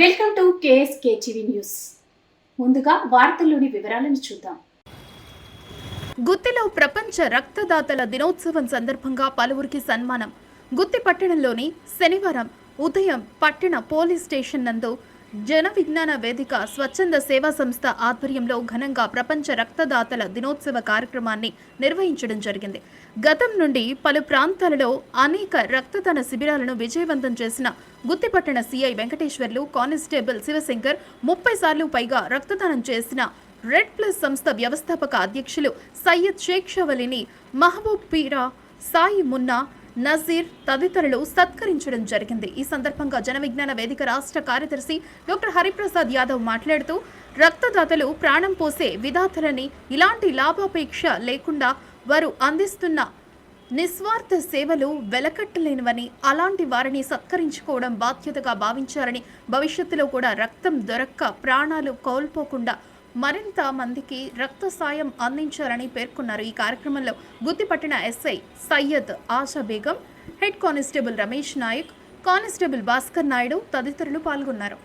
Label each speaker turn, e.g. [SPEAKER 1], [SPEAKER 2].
[SPEAKER 1] Welcome to KSK TV news. ముందుగా వార్తల్లోని వివరాలను చూద్దాం.
[SPEAKER 2] గుత్తిలో ప్రపంచ రక్తదాతల దినోత్సవం సందర్భంగా పలువురికి సన్మానం. గుత్తి పట్టణంలోని శనివారం ఉదయం పట్టణ పోలీస్ స్టేషన్ నందు జన విజ్ఞాన వేదిక స్వచ్ఛంద సేవా సంస్థ ఆధ్వర్యంలో ఘనంగా ప్రపంచ రక్తదాతల దినోత్సవ కార్యక్రమాన్ని నిర్వహించడం జరిగింది. గతం నుండి పలు ప్రాంతాలలో అనేక రక్తదాన శిబిరాలను విజయవంతం చేసిన గుత్తిపట్టణ సిఐ వెంకటేశ్వర్లు కానిస్టేబుల్ శివశంకర్ ముప్పై సార్లు పైగా రక్తదానం చేసిన రెడ్ ప్లస్ సంస్థ వ్యవస్థాపక అధ్యక్షులు సయ్యద్ షేక్షవలిని మహబూబ్ పీరా సాయి మున్నా నజీర్ తదితరులు సత్కరించడం జరిగింది. ఈ సందర్భంగా జనవిజ్ఞాన వేదిక రాష్ట్ర కార్యదర్శి డాక్టర్ హరిప్రసాద్ యాదవ్ మాట్లాడుతూ రక్తదాతలు ప్రాణం పోసే విధాతలని ఇలాంటి లాభాపేక్ష లేకుండా వారు అందిస్తున్న నిస్వార్థ సేవలు వెలకట్టలేనివని అలాంటి వారిని సత్కరించుకోవడం బాధ్యతగా భావించారని భవిష్యత్తులో కూడా రక్తం దొరక్క ప్రాణాలు కోల్పోకుండా మరింత మందికి రక్త సాయం అందించారని పేర్కొన్నారు. ఈ కార్యక్రమంలో గుత్తిపట్టిన SI Syed Asha Begum head constable Ramesh Naik constable Bhaskar Naidu తదితరులు పాల్గొన్నారు.